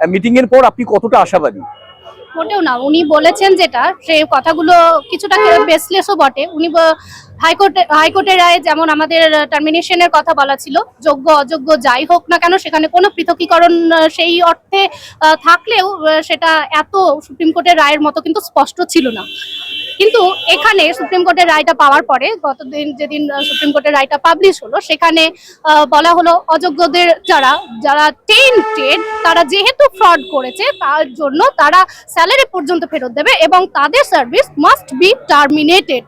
Meeting এর পর আপনি কতটা আশাবাদী? মোটেও না। উনি বলেছেন যেটা সেই কথাগুলো কিছুটা বেসলেসও বটে। উনি হাইকোর্টে, হাইকোর্টের রায়ে যেমন আমাদের টার্মিনেশনের কথা বলা ছিল, যোগ্য, অযোগ্য যাই হোক না কেন, সেখানে কোনো পৃথকীকরণ সেই অর্থে থাকলেও সেটা এত সুপ্রিম কোর্টের রায়ের মতো কিন্তু স্পষ্ট ছিল না। কিন্তু এখানে সুপ্রিম কোর্টের রায়টা পাওয়ার পরে, গতদিন যেদিন সুপ্রিম কোর্টের রায়টা পাবলিশ হলো, সেখানে বলা হলো অযোগ্যদের যারা যারা টেন টেন্টেড তারা যেহেতু ফ্রড করেছে, তার জন্য তারা স্যালারি পর্যন্ত ফেরত দেবে এবং তাদের সার্ভিস মাস্ট বি টার্মিনেটেড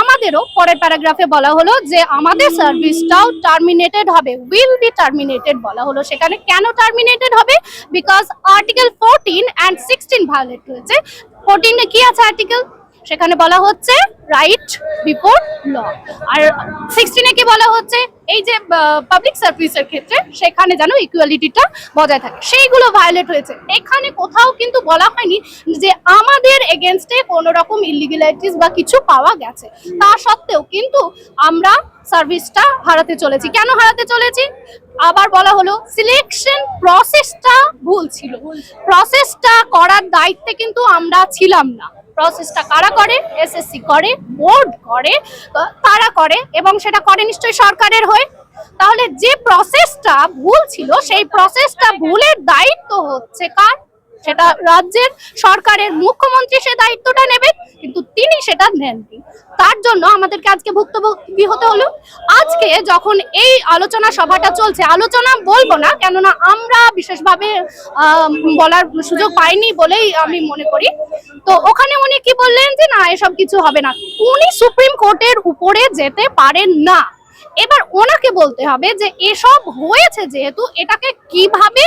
আমাদেরও পরের প্যারাগ্রাফে বলা হলো যে আমাদের সার্ভিসটাও টার্মিনেটেড হবে উইল বি টার্মিনেটেড বলা হলো। সেখানে কেন টার্মিনেটেড হবে? Because article fourteen and sixteen violate হয়েছে। ফোরটিনে কি আছে আর্টিকেল সেখানে বলা হচ্ছে রাইট বিফোর ল আর সিক্সটিনে কি বলা হচ্ছে? এই যে পাবলিক সার্ভিসের ক্ষেত্রে সেখানে যেন ইকুয়ালিটিটা বজায় থাকে। সেইগুলো ভায়োলেট হয়েছে। এখানে কোথাও কিন্তু বলা হয়নি যে আমাদের এগেনস্টে কোনো রকম ইলিগালিটিস বা কিছু পাওয়া গেছে। তা সত্ত্বেও কিন্তু আমরা সার্ভিসটা হারাতে চলেছি। কেন হারাতে চলেছি? আবার বলা হলো সিলেকশন প্রসেসটা ভুল ছিল। প্রসেসটা করার দায়িত্বে কিন্তু আমরা ছিলাম না। প্রসেসটা কারা করে? এসএসসি করে বোর্ড করে, তারা করে এবং সেটা করে নিশ্চয়ই সরকারের হয়ে। তাহলে যে প্রসেসটা ভুল ছিল, সেই প্রসেসটা ভুলের দায়িত্ব হচ্ছে কার? সেটা রাজ্যের সরকারের মুখ্যমন্ত্রী সে দায়িত্বটা নেবেন কিন্তু তিনি সেটা নেননি। তার জন্য আমাদেরকে আজকে ভুক্তভোগী হতে হলো। আজকে যখন এই আলোচনা সভাটা চলছে, আলোচনা বলব না, কেননা আমরা বিশেষভাবে বলার সুযোগ পাইনি বলেই আমি মনে করি। তো ওখানে উনি কি বললেন যে, না, এসব কিছু হবে না। উনি সুপ্রিম কোর্টের উপরে যেতে পারেন না। এবার ওনাকে বলতে হবে যে এসব হয়েছে যেহেতু এটাকে কীভাবে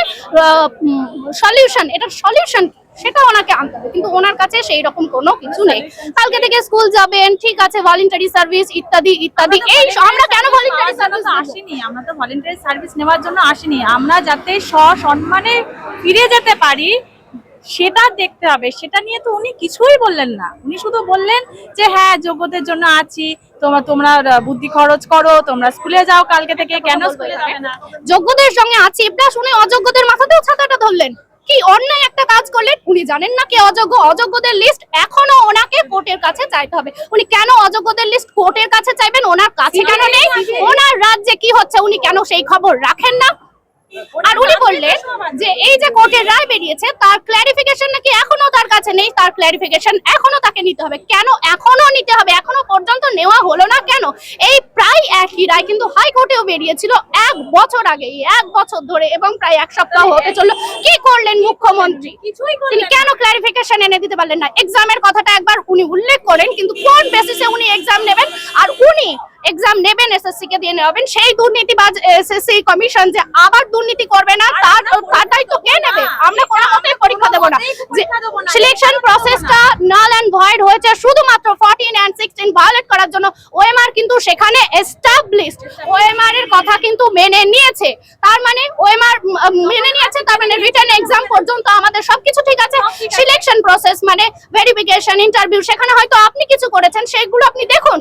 সলিউশন এটার সলিউশন সেটা ওনাকে আনতে হবে। কিন্তু ওনার কাছে সেই রকম কোনো কিছু নেই। কালকে থেকে স্কুল যাবেন ঠিক আছে ভলেন্টারি সার্ভিস ইত্যাদি ইত্যাদি এই আমরা কেন ভলেন্টারি সার্ভিস আসিনি আমরা তো ভলেন্টারি সার্ভিস নেওয়ার জন্য আসিনি। আমরা যাতে সসম্মানে ফিরে যেতে পারি সেটা দেখতে হবে। সেটা নিয়ে তো উনি কিছুই বললেন না। উনি শুধু বললেন যে হ্যাঁ যোগ্যদের জন্য আছি। তোমরা তোমরা বুদ্ধি খরচ করো। তোমরা স্কুলে যাও কালকে থেকে। কেন স্কুলে যাবে না। যোগ্যদের সঙ্গে আছি। প্লাস উনি অযোগ্যদের মাথাতেও ছাতাটা ধরলেন। কি অন্যায় একটা কাজ করলেন? উনি জানেন না কি অযোগ্য। অযোগ্যদের লিস্ট এখনও ওনাকে কোর্টের কাছে চাইতে হবে। উনি কেন অযোগ্যদের লিস্ট কোর্টের কাছে চাইবেন? ওনার কাছে কেন নেই? ওনার রাজ্যে কি হচ্ছে? উনি কেন সেই খবর রাখেন না? আর উনি বললেন যে এই যে কোর্টের রায় বেরিয়েছে তার ক্ল্যারিফিকেশন নাকি এখনও তার কাছে নেই তার ক্ল্যারিফিকেশন এখনও তাকে নিতে হবে। কেন এখনও নিতে হবে? এখনও পর্যন্ত নেওয়া হলো না কেন? এই প্রায় একই রায় কিন্তু হাইকোর্টেও বেরিয়েছিল এক বছর আগে এক বছর ধরে এবং প্রায় এক সপ্তাহ হতে চলল। কি করলেন মুখ্যমন্ত্রী? তিনি কেন ক্ল্যারিফিকেশন এনে দিতে পারলেন না? এক্সামের কথাটা একবার উনি উল্লেখ করেন কিন্তু কোন বেসিসে উনি এক্সাম নেবেন? আর উনি এক্সাম নেবেন এসএসসি কে দিয়ে নেবেন সেই দুর্নীতিবাজ এসএসসি কমিশন যে আবার দুর্নীতি করবে না তার তার দায়িত্ব কে নেবে? আমরা কোনো মতেই পরীক্ষা দেবো না। সিলেকশন প্রসেসটা নাল এন্ড ভয়েড হয়েছে শুধুমাত্র 14 এন্ড 16 ভায়োলেট করার জন্য। ওএমআর কিন্তু সেখানে এস্টাবলিশড ওএমআর এর কথা কিন্তু মেনে নিয়েছে। তার মানে ওএমআর মেনে নিয়েছে তার মানে রিটার্ন এক্সাম পর্যন্ত আমাদের সবকিছু ঠিক আছে। সিলেকশন প্রসেস মানে ভেরিফিকেশন ইন্টারভিউ সেখানে হয়তো আপনি কিছু করেছেন সেগুলো আপনি দেখুন।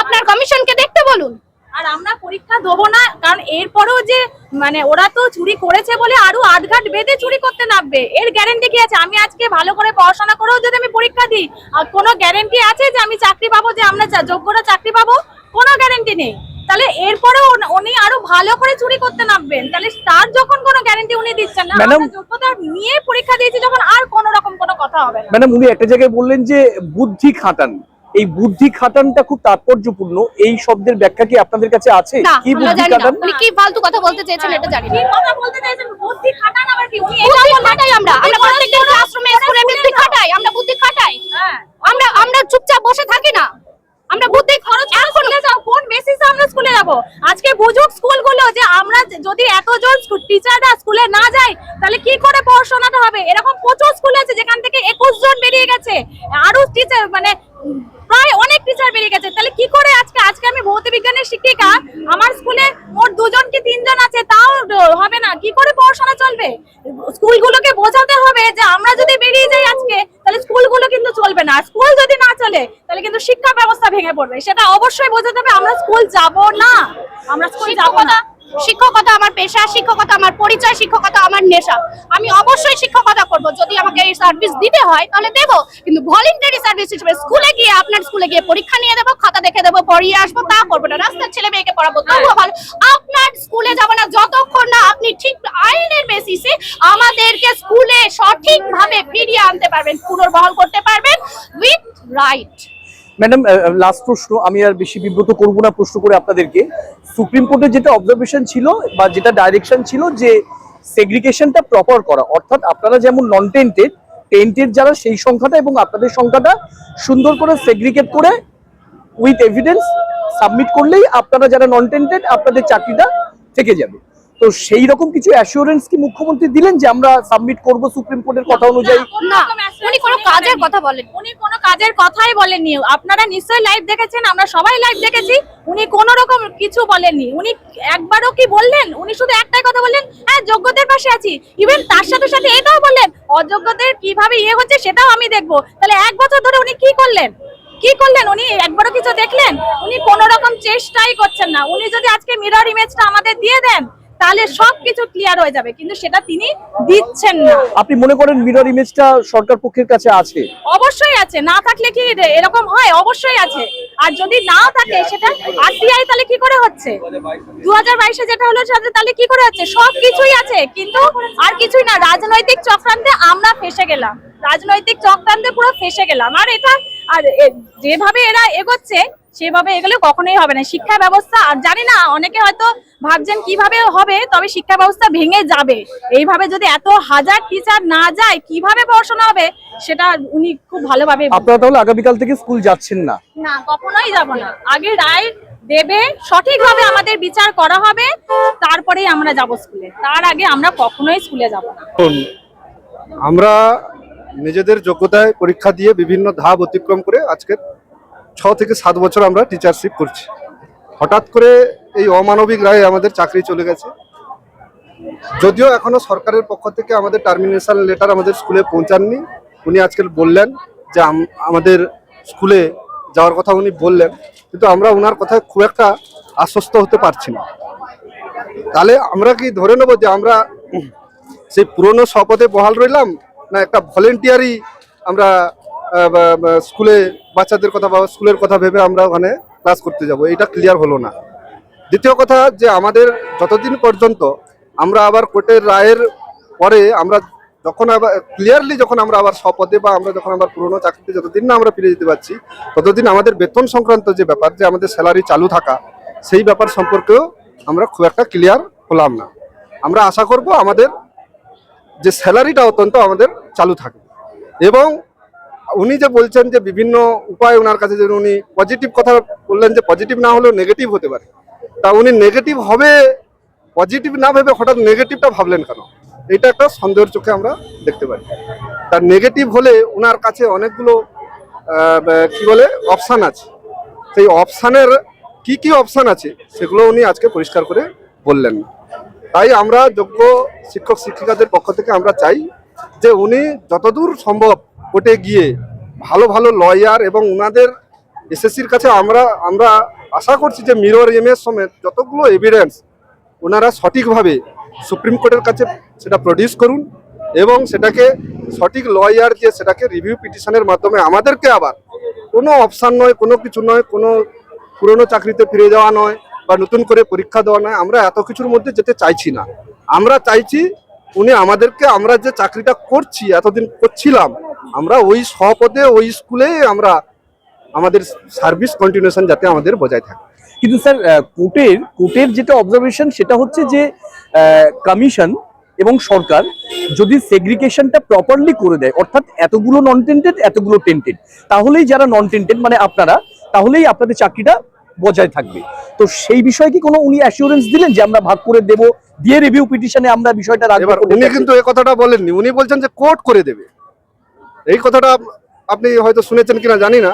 আপনার কমিশনকে দেখতে বলুন। আর আমরা পরীক্ষা দেবো না কারণ এরপরেও যে মানে ওরা তো চুরি করেছে বলে আরও আটঘাট বেঁধে চুরি করতে নামবে। এর গ্যারেন্টি কি আছে? আমি আজকে ভালো করে পড়াশোনা করেও যদি আমি পরীক্ষা দিই আর কোনো গ্যারেন্টি আছে যে আমি চাকরি পাবো যে আমরা যোগ্যরা চাকরি পাবো? কোনো গ্যারেন্টি নেই। তাহলে এরপরেও উনি আরও ভালো করে চুরি করতে নামবেন। তাহলে তার যখন কোনো গ্যারেন্টি উনি দিচ্ছেন না আমরা যোগ্যতা নিয়ে পরীক্ষা দিয়েছি যখন আর কোনো রকম কোনো কথা হবে না। ম্যাডাম উনি একটা জায়গায় বললেন যে বুদ্ধি খাটান। এই বুদ্ধি খাটানটা খুব তাৎপর্যপূর্ণ। এই শব্দের ব্যাখ্যা কি আপনাদের কাছে আছে? না কি বুদ্ধি খাটান? উনি কি ফালতু কথা বলতে চেয়েছেন এটা জানি না। কি কথা বলতে চাইছেন বুদ্ধি খাটান আবার কি? উনি এটা খাটাই আমরা। আমরা প্রত্যেকদিন ক্লাসরুমে স্কুলে বুদ্ধি খাটাই। আমরা বুদ্ধি খাটাই। হ্যাঁ। আমরা আমরা চুপচাপ বসে থাকি না। আমরা বুদ্ধি খরচ স্কুলে যাও। কোন বেসিসে আমরা স্কুলে যাব? আজকে বুঝুক স্কুলগুলো যে আমরা যদি এতজন টিচাররা স্কুলে না যাই তাহলে কি করে পড়াশোনাটা হবে? এরকম প্রচুর স্কুল আছে যেখান থেকে একুশ জন বেরিয়ে গেছে। আরও টিচার মানে প্রায় অনেক টিচার বেরিয়ে গেছে। তাহলে কি করে আজকে? আজকে আমি ভৌত বিজ্ঞানের শিক্ষিকা। আমার স্কুলে মোট দুজন কি তিনজন আছে তাও হবে না। কি করে পড়াশোনা চলবে? স্কুলগুলোকে বোঝাতে হবে যে আমরা যদি বেরিয়ে যাই আজকে তাহলে স্কুলগুলো কিন্তু চলবে না। স্কুল যদি না চলে তাহলে কিন্তু শিক্ষা ব্যবস্থা ভেঙে পড়বে। সেটা অবশ্যই বোঝাতে হবে আমরা স্কুল যাব না। আমরা স্কুল যাব না। শিক্ষকতা আমার পেশা শিক্ষকতা আমার পরিচয় শিক্ষকতা আমার নেশা। আমি অবশ্যই শিক্ষকতা করব। যদি আমাকে এই সার্ভিস দিতে হয় তাহলে দেব। কিন্তু ভলেন্টারি সার্ভিস হিসেবে স্কুলে গিয়ে আপনার স্কুলে গিয়ে পরীক্ষা নিয়ে দেবো খাতা দেখে দেবো পড়িয়ে আসব তা করব না। রাস্তার ছেলে মেয়েকে পড়াবো তবুও ভালো। আপনার স্কুলে যাব না যতক্ষণ না আপনি ঠিক আইনের বেসিসে আমাদেরকে স্কুলে সঠিকভাবে ফিরিয়ে আনতে পারবেন পুনর্বহাল করতে পারবেন উইথ রাইট ম্যাডাম লাস্ট প্রশ্ন, আমি আর বেশি বিব্রত করব না প্রশ্ন করে আপনাদেরকে। সুপ্রিম কোর্টের যেটা অবজারভেশন ছিল বা যেটা ডাইরেকশন ছিল যে সেগ্রিগেশনটা প্রপার করা, অর্থাৎ আপনারা যেমন নন টেন্টেড টেন্টের যারা সেই সংখ্যাটা এবং আপনাদের সংখ্যাটা সুন্দর করে সেগ্রিগেট করে উইথ এভিডেন্স সাবমিট করলেই আপনারা যারা নন টেন্টেড আপনাদের চাকরিটা থেকে যাবে। তো সেই রকম কিছু অ্যাসিওরেন্স কি মুখ্যমন্ত্রী দিলেন যে আমরা সাবমিট করব সুপ্রিম কোর্টের কথা অনুযায়ী? না উনি কোনো কাজের কথা বলেন উনি কোনো কাজের কথাই বলেননি। আপনারা নিশ্চয়ই লাইভ দেখেছেন আমরা সবাই লাইভ দেখেছি। উনি কোন রকম কিছু বলেননি। উনি একবারও কি বললেন? উনি শুধু একটাই কথা বললেন হ্যাঁ যোগ্যদের পাশে আছি। ইভেন তার সাথে সাথে এটাও বললেন অযোগ্যদের কীভাবে ইয়ে হচ্ছে সেটাও আমি দেখব। তাহলে এক বছর ধরে উনি কি করলেন? কি করলেন? উনি একবারও কিছু দেখলেন? উনি কোন রকম চেষ্টাই করছেন না। উনি যদি আজকে মিরর ইমেজটা আমাদের দিয়ে দেন তাহলে সবকিছু ক্লিয়ার হয়ে যাবে কিন্তু সেটা তিনি দিচ্ছেন না। আপনি মনে করেন মিরর ইমেজটা সরকার পক্ষের কাছে আছে? অবশ্যই আছে। না থাকলে কি এরকম হয়? অবশ্যই আছে। আর যদি না থাকে সেটা আরটিআই তাহলে কি করে হচ্ছে? দু হাজার বাইশে যেটা হলো সেটা তাহলে কি করে হচ্ছে? সবকিছুই আছে কিন্তু আর কিছুই না। রাজনৈতিক চক্রান্তে আমরা ফেসে গেলাম। রাজনৈতিক চক্রান্তে পুরো ফেসে গেলাম। আর এটা আর যেভাবে এরা এগোচ্ছে সেভাবে এগুলো কখনোই হবে না। শিক্ষা ব্যবস্থা আর জানি না অনেকে হয়তো ভাবছেন কীভাবে হবে তবে শিক্ষা ব্যবস্থা ভেঙে যাবে। এইভাবে যদি এত হাজার টিচার না যায় কীভাবে পড়াশোনা হবে সেটা উনি খুব ভালোভাবে আপনারা তাহলে আগামীকাল থেকে স্কুল যাচ্ছেন না? না কখনোই যাব না। আগে রায় দেবে সঠিকভাবে আমাদের বিচার করা হবে তারপরেই আমরা যাব স্কুলে। তার আগে আমরা কখনোই স্কুলে যাব না। আমরা নিজেদের যোগ্যতায় পরীক্ষা দিয়ে বিভিন্ন ধাপ অতিক্রম করে আজকের ছ থেকে সাত বছর আমরা টিচারশিপ করছি। হঠাৎ করে এই অমানবিক রায়ে আমাদের চাকরি চলে গেছে। যদিও এখনও সরকারের পক্ষ থেকে আমাদের টার্মিনেশন লেটার আমাদের স্কুলে পৌঁছাননি। উনি আজকে বললেন যে আমাদের স্কুলে যাওয়ার কথা উনি বললেন, কিন্তু আমরা ওনার কথায় খুব একটা আশ্বস্ত হতে পারছি না। তাহলে আমরা কি ধরে নেব যে আমরা সেই পুরনো শপথে বহাল রইলাম না একটা ভলেন্টিয়ারি আমরা স্কুলে বাচ্চাদের কথা বা স্কুলের কথা ভেবে আমরা ওখানে ক্লাস করতে যাব, এটা ক্লিয়ার হলো না। দ্বিতীয় কথা যে আমাদের যতদিন পর্যন্ত আমরা আবার কোর্টের রায়ের পরে আমরা যখন আবার ক্লিয়ারলি যখন আমরা আবার শপথে বা আমরা যখন আবার পুরনো চাকরিতে যতদিন না আমরা ফিরে যেতে পারছি, ততদিন আমাদের বেতন সংক্রান্ত যে ব্যাপার, যে আমাদের স্যালারি চালু থাকা, সেই ব্যাপার সম্পর্কেও আমরা খুব একটা ক্লিয়ার হলাম না। আমরা আশা করব আমাদের যে স্যালারিটা অত্যন্ত আমাদের চালু থাকবে। এবং উনি যে বলছেন যে বিভিন্ন উপায় ওনার কাছে যে উনি পজিটিভ কথা বললেন যে পজিটিভ না হলেও নেগেটিভ হতে পারে। তা উনি নেগেটিভ হবে পজিটিভ না ভেবে হঠাৎ নেগেটিভটা ভাবলেন কেন? এটা একটা সন্দেহের চোখে আমরা দেখতে পারি। তার নেগেটিভ হলে ওনার কাছে অনেকগুলো কি বলে অপশান আছে। সেই অপশানের কি কি অপশান আছে সেগুলো উনি আজকে পরিষ্কার করে বললেন। তাই আমরা যোগ্য শিক্ষক শিক্ষিকাদের পক্ষ থেকে আমরা চাই যে উনি যতদূর সম্ভব কোর্টে গিয়ে ভালো ভালো লয়ার এবং ওনাদের এসএসসির কাছে আমরা আমরা আশা করছি যে মিরর ইমেজ সমেত যতগুলো এভিডেন্স ওনারা সঠিকভাবে সুপ্রিম কোর্টের কাছে সেটা প্রডিউস করুন এবং সেটাকে সঠিক লয়ার যে সেটাকে রিভিউ পিটিশনের মাধ্যমে আমাদেরকে আবার কোনো অপশান নয়, কোনো কিছু নয়, কোনো পুরনো চাকরিতে ফিরে যাওয়া নয় বা নতুন করে পরীক্ষা দেওয়া নয়, আমরা এত কিছুর মধ্যে যেতে চাইছি না। আমরা চাইছি উনি আমাদেরকে, আমরা যে চাকরিটা করছি, এতদিন করছিলাম আমরা ওই স্বপদে ওই স্কুলে আমরা আমাদের সার্ভিস কন্টিনিউশন যাতে আমাদের বজায় থাকে। কিন্তু স্যার কোর্টের কোর্টের যেটা অবজারভেশন সেটা হচ্ছে যে কমিশন এবং সরকার যদি সেগ্রিগেশনটা প্রপারলি করে দেয় অর্থাৎ এতগুলো নন টেন্টেড এতগুলো টেন্টেড তাহলেই যারা নন টেন্টেড মানে আপনারা তাহলেই আপনাদের চাকরিটা বজায় থাকবে। তো সেই বিষয়ে কি কোনো উনি অ্যাসিওরেন্স দিলেন যে আমরা ভাগ করে দেব? দিয়ে রিভিউ পিটিশনে আমরা বিষয়টা রাখব? উনি কিন্তু এই কথাটা বলেননি। উনি বলছেন যে কোর্ট করে দেবে। এই কথাটা আপনি হয়তো শুনেছেন কিনা জানি না।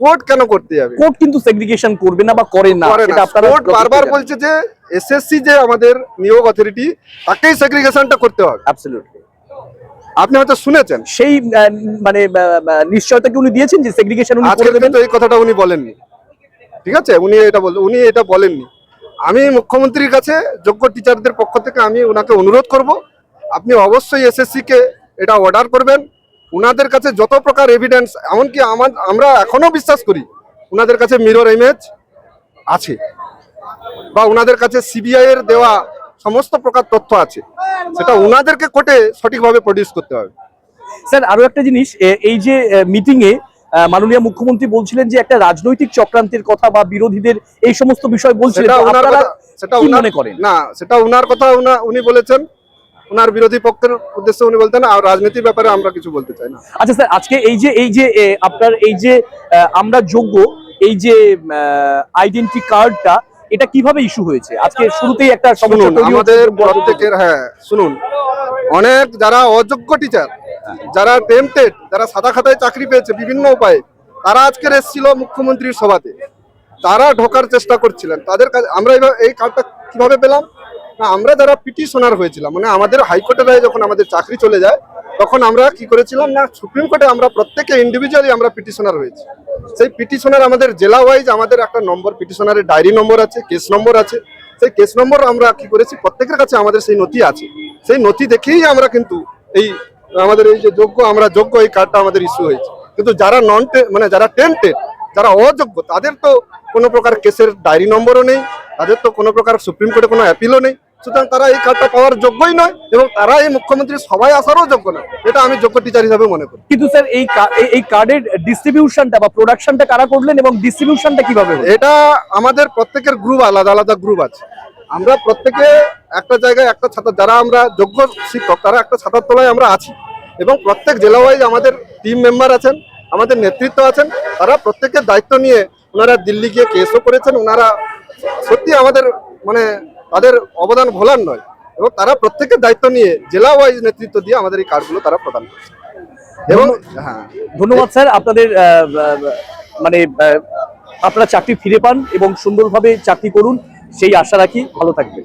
কোর্ট কেন করতে যাবে? কোর্ট কিন্তু সেগ্রিগেশন করবে না বা করে না সেটা আপনারা কোর্ট বারবার বলছে যে এসএসসি যে আমাদের নিয়োগ অথরিটি তাকেই সেগ্রিগেশনটা করতে হবে। অ্যাবসলিউটলি আপনি হয়তো শুনেছেন। সেই মানে নিশ্চয়তা কি উনি দিয়েছেন যে সেগ্রিগেশন উনি করে দেবেন? এই কথাটা উনি বলেননি। ঠিক আছে? উনি এটা বল উনি এটা বলেননি। আমি মুখ্যমন্ত্রীর কাছে যোগ্য টিচারদের পক্ষ থেকে আমি ওনাকে অনুরোধ করব আপনি অবশ্যই এসএসসি কে এটা অর্ডার করবেন। ওনাদের কাছে যত প্রকার এভিডেন্স এমনকি আমার আমরা এখনও বিশ্বাস করি ওনাদের কাছে মিরর ইমেজ আছে। বা ওনাদের কাছে সিবিআই এর দেওয়া সমস্ত প্রকার তথ্য আছে। সেটা ওনাদেরকে কোর্টে সঠিকভাবে প্রডিউস করতে হবে। স্যার আরও একটা জিনিস এই যে মিটিং এ আহ, মাননীয় মুখ্যমন্ত্রী বলছিলেন যে একটা রাজনৈতিক চক্রান্তের কথা বা বিরোধীদের এই সমস্ত বিষয় বলছিলেন সেটা ওনার কথা সেটা কি ওনার করেন? না সেটা ওনার কথা উনা- উনি বলেছেন। ওনার বিরোধী পক্ষের উদ্দেশ্যে উনি বলতেন আর রাজনীতির ব্যাপারে আমরা কিছু বলতে চাই না। আচ্ছা স্যার আজকে এই যে এই যে আপনার এই যে আমরা যোগ্য এই যে আইডেন্টি কার্ডটা এটা কীভাবে ইস্যু হয়েছে? আজকে শুরুতেই একটা আমাদের। প্রত্যেকের হ্যাঁ শুনুন অনেক যারা অযোগ্য টিচার যারা টেম্পটেড যারা সাদা খাতায় চাকরি পেয়েছে বিভিন্ন উপায়ে তারা আজকের এসেছিল মুখ্যমন্ত্রীর সভাতে। তারা ঢোকার চেষ্টা করছিলেন। তাদের কাছে আমরা এই কার্ডটা কীভাবে পেলাম? আমরা যারা পিটিশনার হয়েছিলাম মানে আমাদের হাইকোর্টের রায়ে যখন আমাদের চাকরি চলে যায়, তখন আমরা কি করেছিলাম না, সুপ্রিম কোর্টে আমরা প্রত্যেকে ইন্ডিভিজুয়ালি আমরা পিটিশনার হয়েছি। সেই পিটিশনার আমাদের জেলা ওয়াইজ আমাদের একটা নম্বর, পিটিশনারের ডায়েরি নম্বর আছে কেস নম্বর আছে। সেই কেস নম্বর আমরা কি করেছি, প্রত্যেকের কাছে আমাদের সেই নথি আছে। সেই নথি দেখেই আমরা কিন্তু এই, আমাদের এই যে যোগ্য, আমরা যোগ্য এই কার্ডটা আমাদের ইস্যু হয়েছে। কিন্তু যারা নন মানে যারা টেন্টেড যারা অযোগ্য, তাদের তো কোনো প্রকার কেসের ডায়েরি নম্বরও নেই, তাদের তো কোনো প্রকার সুপ্রিম কোর্টে কোনো অ্যাপিলও নেই। সুতরাং তারা এই কার্ডটা পাওয়ার যোগ্যই নয় এবং তারা এই মুখ্যমন্ত্রীর সবাই আসারও যোগ্য না এটা আমি যোগ্য টিচার হিসাবে মনে করি। কিন্তু স্যার এই এই- এই কার্ডের ডিস্ট্রিবিউশনটা বা প্রোডাকশনটা কারা করলেন এবং ডিস্ট্রিবিউশনটা কীভাবে এটা আমাদের প্রত্যেকের গ্রুপ আলাদা আলাদা গ্রুপ আছে। আমরা প্রত্যেকে একটা জায়গায় একটা ছাতা যারা আমরা যোগ্য শিক্ষক তারা একটা ছাতার তলায় আমরা আছি। এবং প্রত্যেক জেলা ওয়াইজ আমাদের টিম মেম্বার আছেন আমাদের নেতৃত্ব আছেন। তারা প্রত্যেকের দায়িত্ব নিয়ে ওনারা দিল্লি গিয়ে কেসও করেছেন। ওনারা সত্যি আমাদের মানে তাদের অবদান ভোলার নয় এবং তারা প্রত্যেকের দায়িত্ব নিয়ে জেলা ওয়াইজ নেতৃত্ব দিয়ে আমাদের এই কার্ডগুলো তারা প্রদান করছে। এবং হ্যাঁ। ধন্যবাদ স্যার। আপনাদের মানে আপনারা চাকরি ফিরে পান এবং সুন্দরভাবে চাকরি করুন সেই আশা রাখি। ভালো থাকবেন।